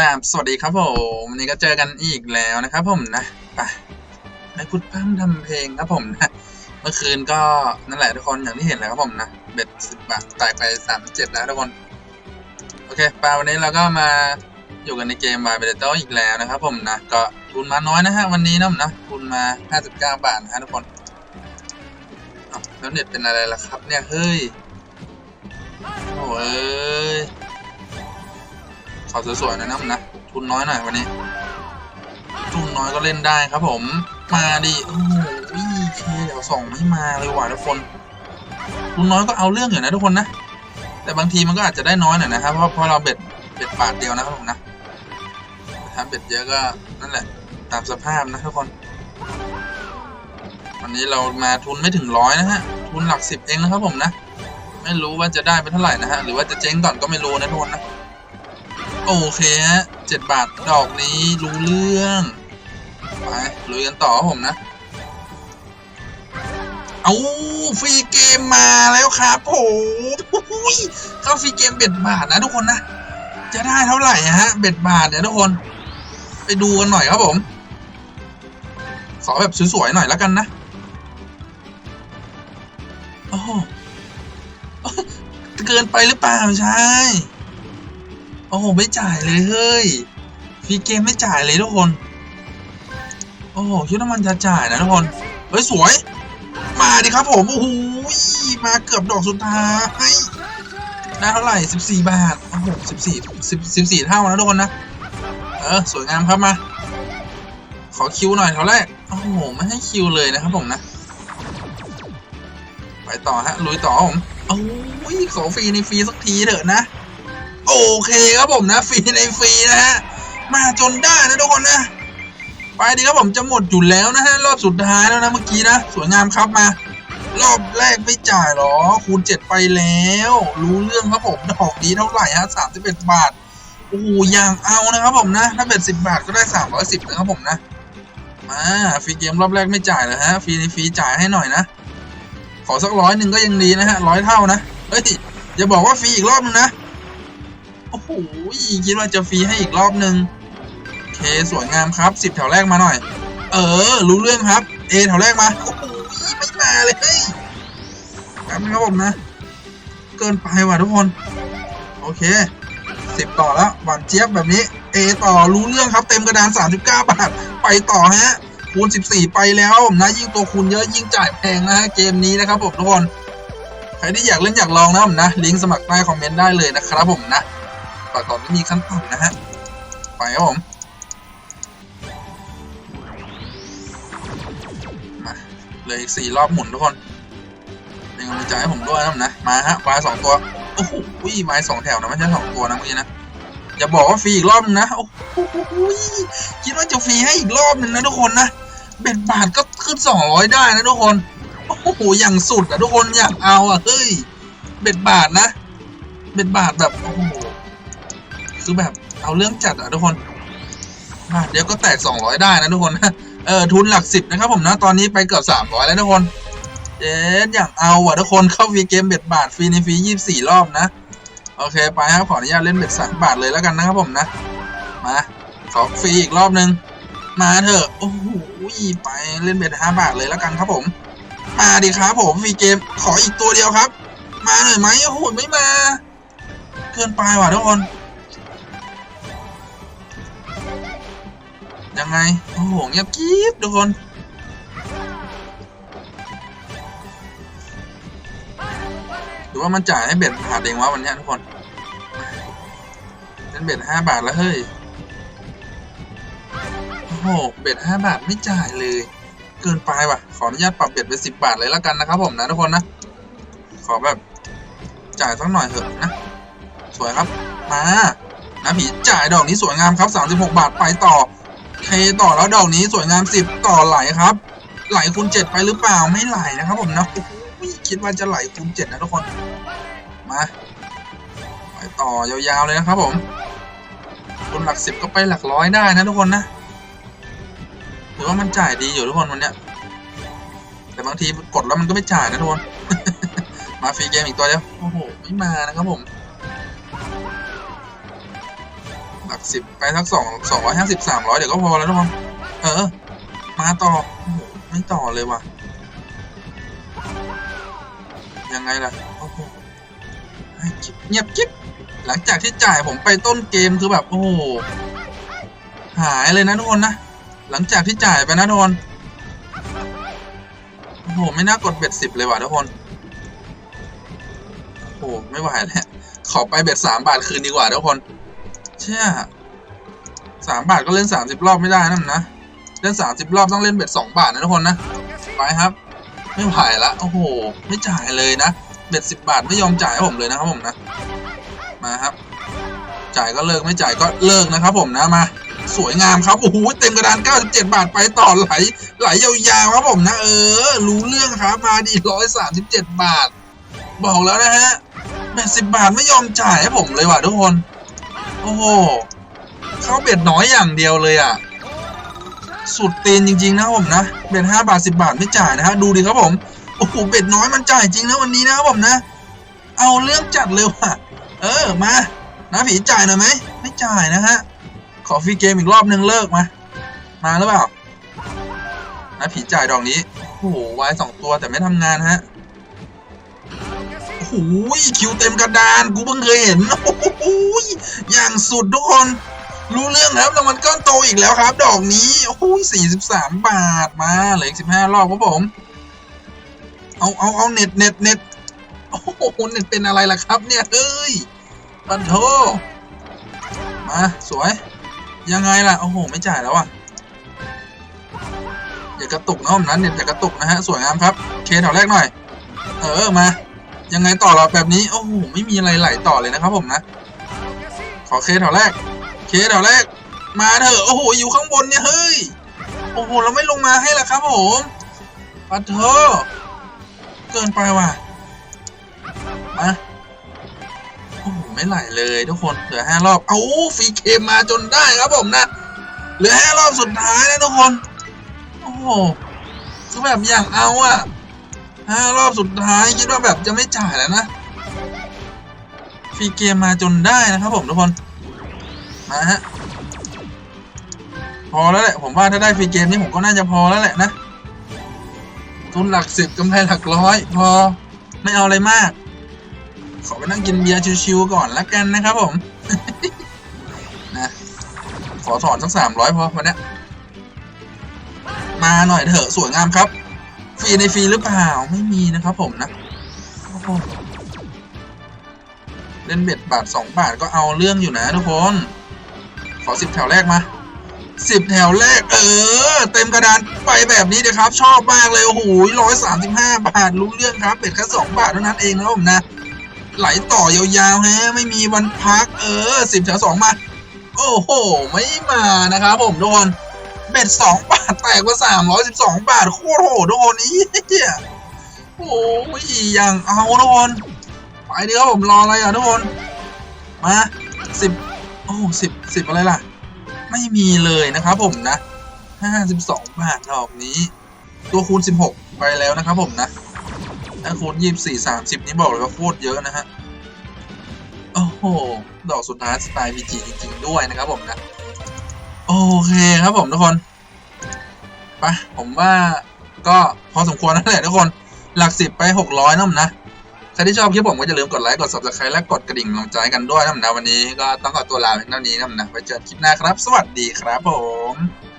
ราบสวัสดีครับผมวันนี้ก็เจอกันอีกแล้วนะครับผมนะไปในพุทธพร่ำทำเพลงครับผมนะเมื่อคืนก็นั่นแหละทุกคนอย่างที่เห็นแหละครับผมนะเบ็ดสิบบาทตายไปสามเจ็ดแล้วทุกคนโอเคปาวันนี้เราก็มาอยู่กันในเกมบาร์เบเตอร์อีกแล้วนะครับผมนะก็ทุนมาน้อยนะฮะวันนี้นะผมนะทุนมาห้าสิบเก้าบาทนะฮะทุกคนแล้วเน็ตเป็นอะไรล่ะครับเนี่ยเฮ้ยโอ้ย ขอสวยๆน่อยนะผมนะ ทุนน้อยหน่อยวันนี้ ทุนน้อยก็เล่นได้ครับผม มาดิโอ้โหเคเดี๋ยวส่งไม่มาเลยว่ะทุกคน ทุนน้อยก็เอาเรื่องอยู่นะทุกคนนะ แต่บางทีมันก็อาจจะได้น้อยหน่อยนะครับ เพราะเพราะเราเบ็ดเบ็ดบาทเดียวนะครับผมนะถ้าเบ็ดเยอะก็นั่นแหละ ตามสภาพนะทุกคน วันนี้เรามาทุนไม่ถึงร้อยนะฮะ ทุนหลักสิบเองนะครับผมนะ ไม่รู้ว่าจะได้ไปเท่าไหร่นะฮะ หรือว่าจะเจ๊งก่อนก็ไม่รู้นะทุกคนนะ โอเคฮะเจ็ดบาทดอกนี้รู้เรื่อง ไปลุยกันต่อครับผมนะ เอาฟรีเกมมาแล้วครับผมเข้าฟรีเกมเบ็ดบาทนะทุกคนนะ จะได้เท่าไหร่ฮะ เบ็ดบาทเนี่ยทุกคน ไปดูกันหน่อยครับผม ขอแบบสวยๆหน่อยแล้วกันนะโอ้เกินไปหรือเปล่าใช่ อ้โหไม่จ่ายเลยเฮ้ยฟรีเกมไม่จ่ายเลยทุกคน โอ้โหคิดว่ามันจะจ่ายนะทุกคนเฮ้ยสวย มาดิครับผม โอ้โหมาเกือบดอกสุดท้ายได้เท่าไหร่สิบสี่บาทโอ้โหสิบสี่สิบสี่เท่านะทุกคนนะ เออ สวยงามครับมา ขอคิวหน่อยเท่าแรก โอ้โห ไม่ให้คิวเลยนะครับผมนะ ไปต่อฮะ ลุยต่อผมโอ้ยขอฟรีในฟรีสักทีเถอะนะ เคครับผมนะฟรีในฟรีนะฮะมาจนได้นะทุกคนนะ ไปดีครับผมจะหมดอยู่แล้วนะฮะรอบสุดท้ายแล้วนะเมื่อกี้นะสวยงามครับมารอบแรกไม่จ่ายหรอ คูณเจ็ดไปแล้ว รู้เรื่องครับผมดอกดีเท่าไหร่ฮะสามสิบเอ็ดบาทโอ้โหอย่างเอานะครับผมนะ ถ้าเป็นสิบบาทก็ได้สามร้อยสิบนะครับผมนะมาฟรีเกมรอบแรกไม่จ่ายเลยฮะฟรีในฟรีจ่ายให้หน่อยนะ ขอสักร้อยหนึ่งก็ยังดีนะฮะร้อยเท่านะเฮ้ยอย่าบอกว่าฟรีอีกรอบนึงนะ โอ้โหคิดว่าจะฟรีให้อีกรอบนึงเคสวยงามครับสิบแถวแรกมาหน่อย เออ รู้เรื่องครับ เอแถวแรกมาโอ้โหไม่มาเลยแป๊บนึงครับผมนะ เกินไปว่ะทุกคน โอเคสิบต่อแล้วหวานเจี๊ยบแบบนี้ เอต่อรู้เรื่องครับเต็มกระดานสามสิบเก้าบาท ไปต่อฮะ คูณสิบสี่ไปแล้วผมนะ ยิ่งตัวคูณเยอะยิ่งจ่ายแพงนะฮะเกมนี้นะครับผมทุกคน ใครที่อยากเล่นอยากลองนะผมนะ ลิงก์สมัครใต้คอมเมนต์ได้เลยนะครับผมนะ ฝากก่อนไม่มีขั้นต่ำนะฮะไปครับผมมาเลยอีกสี่รอบหมุนทุกคนเป็นกำลังใจให้ผมด้วยนะมนะมาฮะวายสองตัวโอ้โหวายสองแถวนะไม่ใช่สองตัวนะเมื่อกี้นะอย่าบอกว่าฟรีอีกรอบนึงนะโอ้โหคิดว่าจะฟรีให้อีกรอบนึงนะทุกคนนะเบ็ดบาทก็ขึ้นสองร้อยได้นะทุกคนโอ้โหอย่างสุดอะทุกคนอยากเอาอะเฮ้ยเบ็ดบาทนะเบ็ดบาทแบบโอ้โห คือแบบเอาเรื่องจัดอะทุกคนบาทเดียวก็แตกสองร้อยได้นะทุกคนเออทุนหลักสิบนะครับผมนะตอนนี้ไปเกือบสามร้อยแล้วทุกคนเจ๊อย่ากเอาอะทุกคนเข้าฟรีเกมเบ็ดบาทฟรีในฟรียี่สิบสี่รอบนะโอเคไปครับขออนุญาตเล่นเบ็ดสามบาทเลยแล้วกันนะครับผมนะมาขอฟรีอีกรอบนึงมาเถอะโอ้โหไปเล่นเบ็ดห้าบาทเลยแล้วกันครับผมมาดิครับผมฟรีเกมขออีกตัวเดียวครับ มาหน่อยไหมโอ้โหไม่มา เกินไปว่ะทุกคน ยังไง โอ้โหเงียบกริบทุกคนหรือว่ามันจ่ายให้เบ็ดบาทเองวะวันนี้ทุกคนเป็นเบ็ดห้าบาทแล้วเฮ้ยโอ้โหเบ็ดห้าบาทไม่จ่ายเลย เกินไปว่ะ ขออนุญาตปรับเบ็ดเป็นสิบบาทเลยแล้วกันนะครับผมนะทุกคนนะ ขอแบบจ่ายสักหน่อยเถอะนะ สวยครับ มานะผีจ่ายดอกนี้สวยงามครับสามสิบหกบาทไปต่อ เทต่อแล้วดอกนี้สวยงามสิบต่อไหลครับ ไหลคูณเจ็ดไปหรือเปล่าไม่ไหลนะครับผมนะคิดว่าจะไหลคูณเจ็ดนะทุกคนมาไปต่อยาวๆเลยนะครับผมคูณหลักสิบก็ไปหลักร้อยได้นะทุกคนนะถือว่ามันจ่ายดีอยู่ทุกคนวันเนี้ยแต่บางทีกดแล้วมันก็ไม่จ่ายนะทุกคนมาฟรีเกมอีกตัวเดียวโอ้โหไม่มานะครับผม ลักสิบไปสักสองสองร้อยห้าสิบสามร้อยเดี๋ยวก็พอแล้วทุกคนเออ มาต่อโอ้โหไม่ต่อเลยว่ะ ยังไงล่ะโอ้โหเงียบกิ๊บหลังจากที่จ่ายผมไปต้นเกมคือแบบโอ้โหหายเลยนะทุกคนนะ หลังจากที่จ่ายไปนะทุกคนโอ้โหไม่น่ากดเบ็ดสิบเลยว่ะทุกคนโอ้โหไม่ไหวแล้วขอไปเบ็ดสามบาทคืนดีกว่าทุกคน เชื่อสามบาทก็เล่นสามสิบรอบไม่ได้นะมันนะ เล่นสามสิบรอบต้องเล่นเบ็ดสองบาทนะทุกคนนะไปครับ ไม่ไหวละโอ้โห ไม่จ่ายเลยนะ เบ็ดสิบบาทไม่ยอมจ่ายให้ผมเลยนะครับผมนะ มาครับ จ่ายก็เลิกไม่จ่ายก็เลิกนะครับ ผมนะมา สวยงามครับโอ้โหเต็มกระดาน 97 บาทไปต่อไหลไหลยาวๆครับผมนะ เออ รู้เรื่องครับมาดี137 บาท บอกแล้วนะฮะเบ็ดสิบบาทไม่ยอมจ่ายให้ผมเลยว่ะทุกคน โอ้โห เข้าเบ็ดน้อยอย่างเดียวเลยอะ สุดตีนจริง ๆ นะผมนะ เบ็ดห้าบาทสิบาทไม่จ่ายนะฮะ ดูดิครับผม โอ้โห เบ็ดน้อยมันจ่ายจริงนะวันนี้นะครับผมนะ เอาเรื่องจัดเลยว่ะ เออ มานะผีจ่ายหน่อยไหม ไม่จ่ายนะฮะ ขอฟรีเกมอีกรอบนึงเลิกมา มาหรือเปล่านะผีจ่ายดอกนี้ โอ้โห วายสองตัวแต่ไม่ทำงานฮะ หคิวเต็มกระดานกูเพิ่งเคยเห็นโอ้โหอย่างสุดทุกคน รู้เรื่องแล้วรางวัลก้อนโตอีกแล้วครับ ดอกนี้โอ้โหสี่สิบสามบาทมาเหลืออีกสิบห้ารอบครับผม เอาเอาเอาเน็ตเน็ตเน็ตโอ้โหเน็ตเป็นอะไรล่ะครับ เนี่ยเฮ้ยปันโทมาสวย ยังไงล่ะโอ้โหไม่จ่ายแล้วอะอย่ากระตุกนะผมนะเน็ตอย่ากระตุกนะฮะสวยงามครับ เคแถวแรกหน่อย เออมา ยังไงต่อเราแบบนี้โอ้โหไม่มีอะไรไหลต่อเลยนะครับผมนะ ขอเคแถวแรก เคแถวแรก มาเถอะโอ้โหอยู่ข้างบนเนี่ยเฮ้ยโอ้โหเราไม่ลงมาให้ละครับผมปัดเถอะเกินไปว่ะมาโอ้โหไม่ไหลเลยทุกคนเหลือห้ารอบเอาฟรีเคมมาจนได้ครับผมนะเหลือห้ารอบสุดท้ายนะทุกคนโอ้โหคือแบบอยางเอาอะ ห้ารอบสุดท้ายคิดว่าแบบจะไม่จ่ายแล้วนะฟรีเกมมาจนได้นะครับผมทุกคน มาฮะ พอแล้วแหละ ผมว่าถ้าได้ฟรีเกมนี้ผมก็น่าจะพอแล้วแหละนะ ทุนหลักสิบกำไรหลักร้อย พอไม่เอาอะไรมาก ขอไปนั่งกินเบียร์ชิวๆก่อนละกันนะครับผมนะขอถอนสักสามร้อยพอวันนี้มาหน่อยเถอะสวยงามครับ ฟรีในฟรีหรือเปล่าไม่มีนะครับผมนะเล่นเบ็ดบาทสองบาทก็เอาเรื่องอยู่นะทุกคน ขอสิบแถวแรกมาสิบแถวแรก เออ เต็มกระดานไปแบบนี้เลยครับ ชอบมากเลย โอ้โหร้อยสามสิบห้าบาท รู้เรื่องครับเบ็ดแค่สองบาทเท่านั้นเองนะผมนะ ไหลต่อยาวๆฮะไม่มีวันพัก เออสิบแถวสองมา โอ้โห ไม่มานะครับผมทุกคน เบ็ดสองบาทแตกกว่าสามร้อยสิบสองบาท โคตรโหดทุกคนนี้โอ้ยอย่างเอาทุกคนไปดีครับผมรออะไรอะทุกคน มาสิบโอ้สิบสิบอะไรล่ะ ไม่มีเลยนะครับผมนะห้าสิบสองบาทดอกนี้ ตัวคูณสิบหกไปแล้วนะครับผมนะถ้าคูณยี่สิบสี่สามสิบนี้บอกเลยว่าโคตรเยอะนะฮะโอ้โหดอกสุดท้ายสไตล์พีจีจริงๆด้วยนะครับผมนะ เคครับผมทุกคนไปผมว่าก็พอสมควรนั่นแหละทุกคนหลักสิบไปหกร้อยนั่นนะใครที่ชอบคลิปผมก็อย่าลืมกดไลค์กด subscribe และกดกระดิ่งกำลังใจกันด้วยนะผมนะวันนี้ก็ต้องขอตัวลาเพียงเท่านี้นะผมนะไว้เจอกันคลิปหน้าครับ สวัสดีครับผม